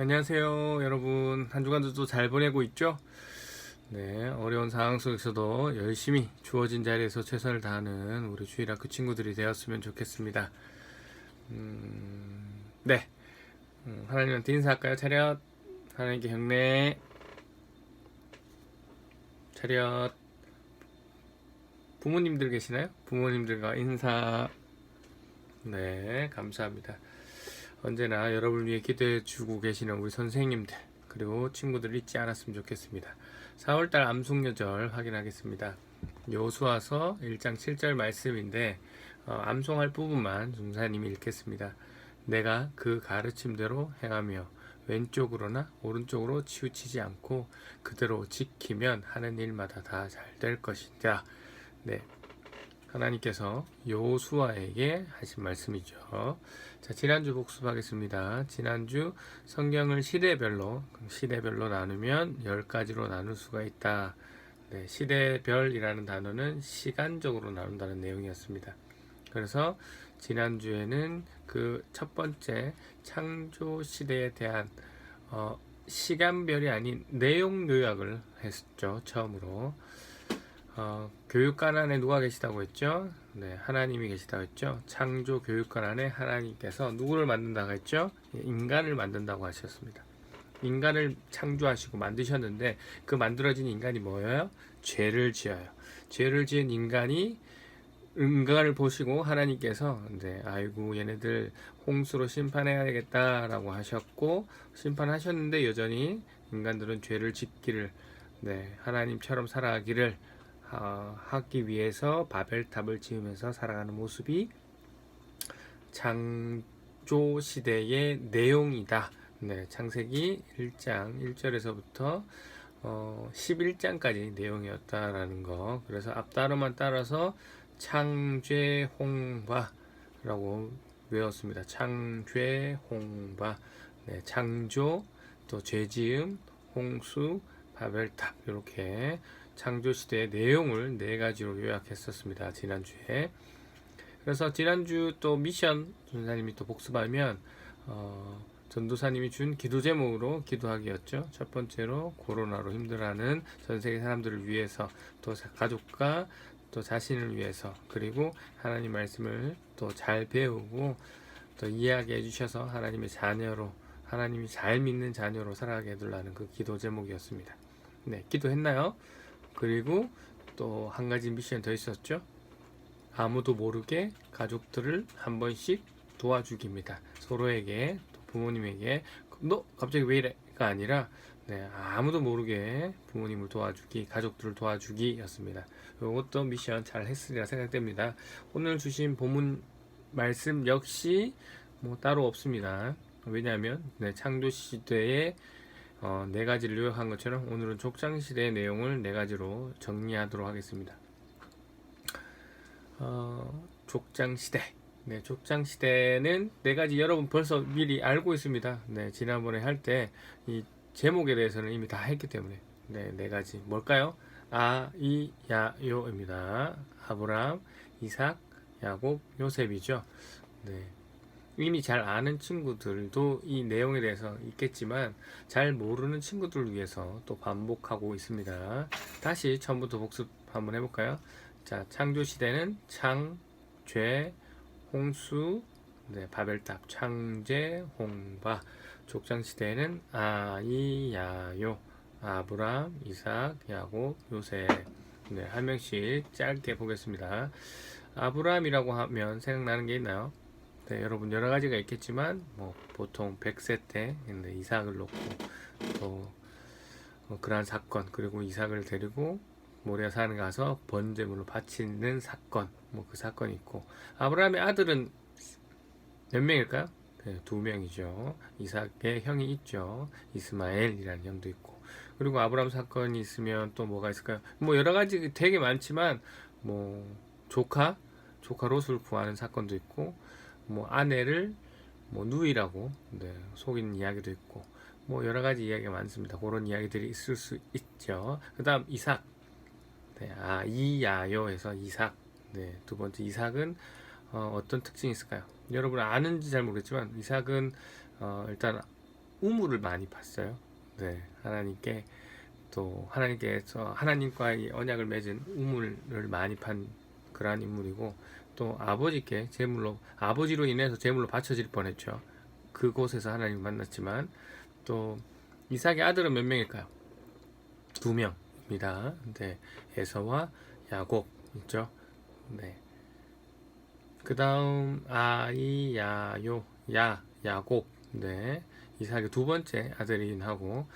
안녕하세요, 여러분. 한 주간도 잘 보내고 있죠? 네, 어려운 상황 속에서도 열심히 주어진 자리에서 최선을 다하는 우리 주일학교 친구들이 되었으면 좋겠습니다. 음, 네. 음, 하나님한테 인사할까요? 차렷. 하나님께 경례. 차렷. 부모님들 계시나요? 부모님들과 인사. 네, 감사합니다. 언제나 여러분을 위해 기도해 주고 계시는 우리 선생님들 그리고 친구들 잊지 않았으면 좋겠습니다. 4월달 암송여절 확인하겠습니다. 요수와서 1장 7절 말씀인데 어, 암송할 부분만 중사님이 읽겠습니다. 내가 그 가르침대로 행하며 왼쪽으로나 오른쪽으로 치우치지 않고 그대로 지키면 하는 일마다 다 잘 될 것이다. 네, 하나님께서 요수아에게 하신 말씀이죠. 자, 지난주 복습하겠습니다. 지난주 성경을 시대별로, 시대별로 나누면 10가지로 나눌 수가 있다. 네, 시대별이라는 단어는 시간적으로 나눈다는 내용이었습니다. 그래서 지난주에는 그 첫 번째 창조 시대에 대한 어, 시간별이 아닌 내용 요약을 했죠. 처음으로. 어, 교육관 안에 누가 계시다고 했죠? 네, 하나님이 계시다고 했죠? 창조 교육관 안에 하나님께서 누구를 만든다고 했죠? 예, 인간을 만든다고 하셨습니다. 인간을 창조하시고 만드셨는데 그 만들어진 인간이 뭐예요? 죄를 지어요. 죄를 지은 인간이 인간을 보시고 하나님께서 네, 아이고 얘네들 홍수로 심판해야겠다라고 하셨고 심판하셨는데 여전히 인간들은 죄를 짓기를 네, 하나님처럼 살아가기를 어, 하기 위해서 바벨탑을 지으면서 살아가는 모습이 창조 시대의 내용이다. 네, 창세기 1장 1절에서부터 어, 11장까지 내용이었다라는 거. 그래서 앞단어만 따라서 창죄홍바라고 외웠습니다. 창죄홍바. 네, 창조, 또 죄지음, 홍수, 바벨탑 이렇게 창조 시대의 내용을 네 가지로 요약했었습니다. 지난주에. 그래서 지난주 또 미션 전사님이 또 복습하면 어, 전도사님이 준 기도 제목으로 기도하기였죠. 첫 번째로 코로나로 힘들어하는 전 세계 사람들을 위해서 또 가족과 또 자신을 위해서 그리고 하나님 말씀을 또 잘 배우고 또 이해하게 해주셔서 하나님의 자녀로 하나님이 잘 믿는 자녀로 살아가게 해달라는 그 기도 제목이었습니다. 네, 기도했나요? 그리고 또 한 가지 미션 더 있었죠. 아무도 모르게 가족들을 한 번씩 도와주기입니다. 서로에게 또 부모님에게 너 갑자기 왜 이래가 아니라 네, 아무도 모르게 부모님을 도와주기, 가족들을 도와주기였습니다. 이것도 미션 잘 했으리라 생각됩니다. 오늘 주신 본문 말씀 역시 뭐 따로 없습니다. 왜냐하면 네, 창조 시대에 어, 네 가지를 요약한 것처럼 오늘은 족장 시대의 내용을 네 가지로 정리하도록 하겠습니다. 어, 족장 시대. 네, 족장 시대는 네 가지 여러분 벌써 미리 알고 있습니다. 네, 지난번에 할 때 이 제목에 대해서는 이미 다 했기 때문에 네, 네 가지 뭘까요? 아, 이, 야, 요입니다. 아브람, 이삭, 야곱, 요셉이죠. 네. 이미 잘 아는 친구들도 이 내용에 대해서 있겠지만 잘 모르는 친구들을 위해서 또 반복하고 있습니다. 다시 처음부터 복습 한번 해볼까요? 자, 창조 시대는 창, 죄, 홍수, 네, 바벨탑, 창제, 홍바. 족장 시대에는 아이 야요, 아브람, 이삭, 야곱, 요셉. 네, 한 명씩 짧게 보겠습니다. 아브람이라고 하면 생각나는 게 있나요? 네, 여러분 여러 가지가 있겠지만 뭐 보통 100세 때 이삭을 놓고 또 뭐 그러한 사건 그리고 이삭을 데리고 모리아 산에 가서 번제물을 바치는 사건 뭐 그 사건이 있고 아브라함의 아들은 몇 명일까요? 네, 두 명이죠. 이삭의 형이 있죠. 이스마엘이라는 형도 있고 그리고 아브라함 사건이 있으면 또 뭐가 있을까요? 뭐 여러 가지 되게 많지만 뭐 조카 조카 롯을 구하는 사건도 있고 뭐 아내를 뭐 누이라고 네, 속이는 이야기도 있고 뭐 여러 가지 이야기가 많습니다. 그런 이야기들이 있을 수 있죠. 그다음 이삭 네, 아 이야요에서 이삭 네, 두 번째 이삭은 어, 어떤 특징이 있을까요? 여러분 아는지 잘 모르겠지만 이삭은 어, 일단 우물을 많이 봤어요. 네, 하나님께 또 하나님께서 하나님과의 언약을 맺은 우물을 많이 판 그러한 인물이고 또 아버지께 제물로 아버지로 인해서 제물로 바쳐질 뻔했죠. 그곳에서 하나님을 만났지만 또 이삭의 아들은 몇 명일까요? 두 명입니다. 네, 에서와 야곱 있죠. 네. 그 다음 아이 야요 야 야곱 네 이삭의 두 번째 아들이긴 하고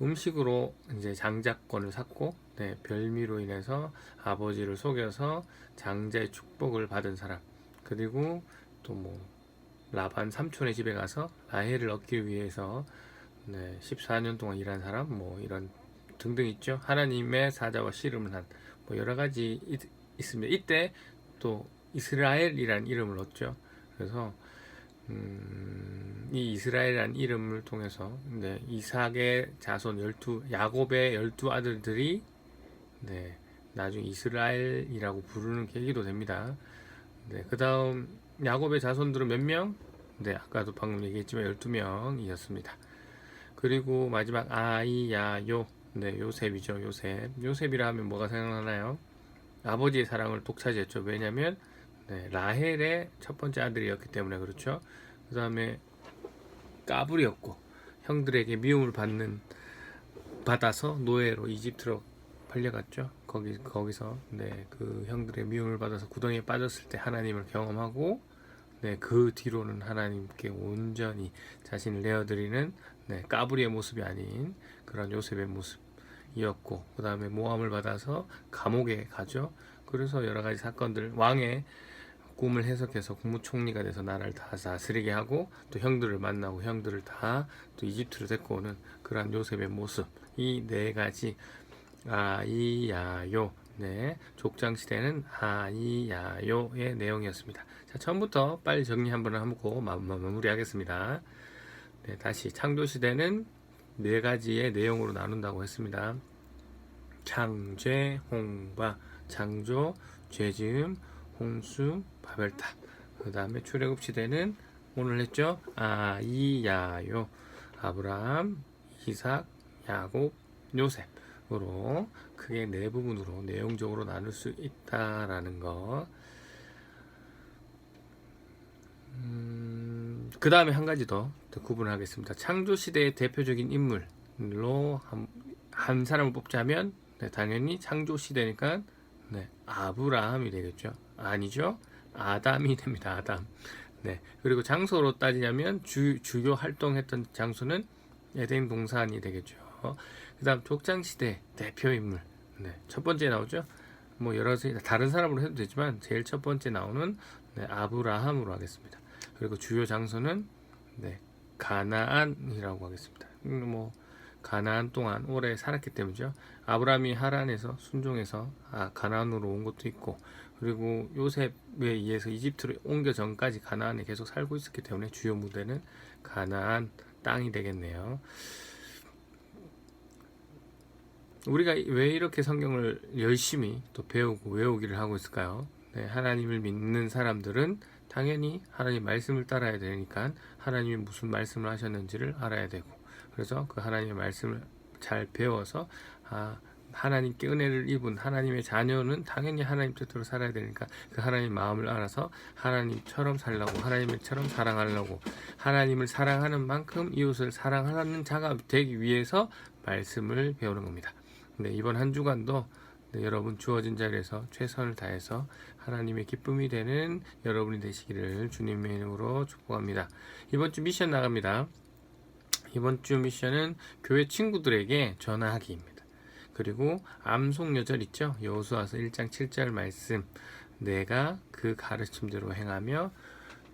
음식으로 이제 장자권을 샀고 네, 별미로 인해서 아버지를 속여서 장자의 축복을 받은 사람. 그리고 또 뭐 라반 삼촌의 집에 가서 라헬을 얻기 위해서 네, 14년 동안 일한 사람 뭐 이런 등등 있죠. 하나님의 사자와 씨름을 한 뭐 여러 가지 있, 있습니다. 이때 또 이스라엘이라는 이름을 얻죠. 그래서 음, 이 이스라엘이라는 이름을 통해서 네, 이삭의 자손 열두 야곱의 열두 아들들이 네, 나중에 이스라엘이라고 부르는 계기도 됩니다. 네, 그 다음 야곱의 자손들은 몇 명? 네, 아까도 방금 얘기했지만 12명이었습니다. 그리고 마지막 아이야요 네, 요셉이죠. 요셉. 요셉이라 하면 뭐가 생각나나요? 아버지의 사랑을 독차지했죠. 왜냐면 네, 라헬의 첫 번째 아들이었기 때문에 그렇죠. 그 다음에 까불이었고 형들에게 미움을 받는 받아서 노예로 이집트로 팔려갔죠. 거기 거기서 네, 그 형들의 미움을 받아서 구덩이에 빠졌을 때 하나님을 경험하고 네, 그 뒤로는 하나님께 온전히 자신을 내어드리는 네, 까불이의 모습이 아닌 그런 요셉의 모습이었고 그 다음에 모함을 받아서 감옥에 가죠. 그래서 여러 가지 사건들 왕의 꿈을 해석해서 국무총리가 돼서 나라를 다 다스리게 하고 또 형들을 만나고 형들을 다 또 이집트로 데리고 오는 그러한 요셉의 모습 이 네 가지 아이야요 네 족장 시대는 아이야요의 내용이었습니다. 자 처음부터 빨리 정리 한번 하고 마무리하겠습니다. 네 다시 창조 시대는 네 가지의 내용으로 나눈다고 했습니다. 창죄, 홍바, 창조, 죄지음, 홍수, 바벨탑. 그 다음에 출애굽 시대는 오늘 했죠. 아이야요, 아브라함, 이삭, 야곱, 요셉으로 크게 네 부분으로 내용적으로 나눌 수 있다라는 거. 음, 그 다음에 한 가지 더, 더 구분하겠습니다. 창조 시대의 대표적인 인물로 한, 한 사람을 뽑자면 네, 당연히 창조 시대니까 네, 아브라함이 되겠죠. 아니죠? 아담이 됩니다. 아담. 네. 그리고 장소로 따지자면 주, 주요 활동했던 장소는 에덴 동산이 되겠죠. 그 다음 족장 시대 대표 인물. 네. 첫 번째 나오죠. 뭐 여러 다른 사람으로 해도 되지만 제일 첫 번째 나오는 네, 아브라함으로 하겠습니다. 그리고 주요 장소는 네, 가나안이라고 하겠습니다. 음, 뭐 가나안 동안 오래 살았기 때문이죠. 아브라함이 하란에서 순종해서 아, 가나안으로 온 것도 있고 그리고 요셉에 의해서 이집트로 옮겨 전까지 가나안에 계속 살고 있었기 때문에 주요 무대는 가나안 땅이 되겠네요. 우리가 왜 이렇게 성경을 열심히 또 배우고 외우기를 하고 있을까요? 네, 하나님을 믿는 사람들은 당연히 하나님 말씀을 따라야 되니까 하나님이 무슨 말씀을 하셨는지를 알아야 되고 그래서 그 하나님의 말씀을 잘 배워서 아 하나님께 은혜를 입은 하나님의 자녀는 당연히 하나님 뜻대로 살아야 되니까 그 하나님 마음을 알아서 하나님처럼 살라고 하나님처럼 사랑하려고 하나님을 사랑하는 만큼 이웃을 사랑하는 자가 되기 위해서 말씀을 배우는 겁니다. 네, 이번 한 주간도 네, 여러분 주어진 자리에서 최선을 다해서 하나님의 기쁨이 되는 여러분이 되시기를 주님의 이름으로 축복합니다. 이번 주 미션 나갑니다. 이번 주 미션은 교회 친구들에게 전화하기입니다. 그리고 암송여절 있죠? 여호수아서 1장 7절 말씀 내가 그 가르침대로 행하며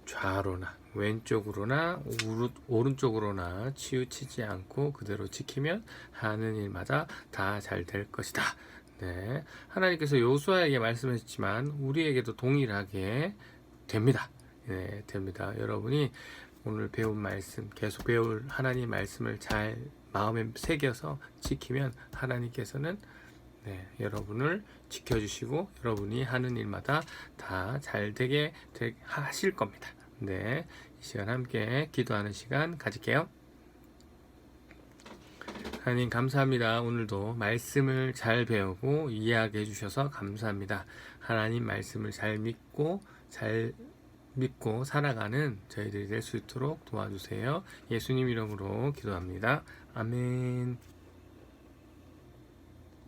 좌로나 왼쪽으로나 오른쪽으로나 치우치지 않고 그대로 지키면 하는 일마다 다 잘 될 것이다. 네. 하나님께서 여호수아에게 말씀하셨지만 우리에게도 동일하게 됩니다. 네, 됩니다. 여러분이 오늘 배운 말씀, 계속 배울 하나님 말씀을 잘 마음에 새겨서 지키면 하나님께서는 네, 여러분을 지켜주시고 여러분이 하는 일마다 다 잘 되게 하실 겁니다. 네, 이 시간 함께 기도하는 시간 가질게요. 하나님 감사합니다. 오늘도 말씀을 잘 배우고 이해하게 해주셔서 감사합니다. 하나님 말씀을 잘 믿고 잘 믿고 살아가는 저희들이 될 수 있도록 도와주세요. 예수님 이름으로 기도합니다. 아멘.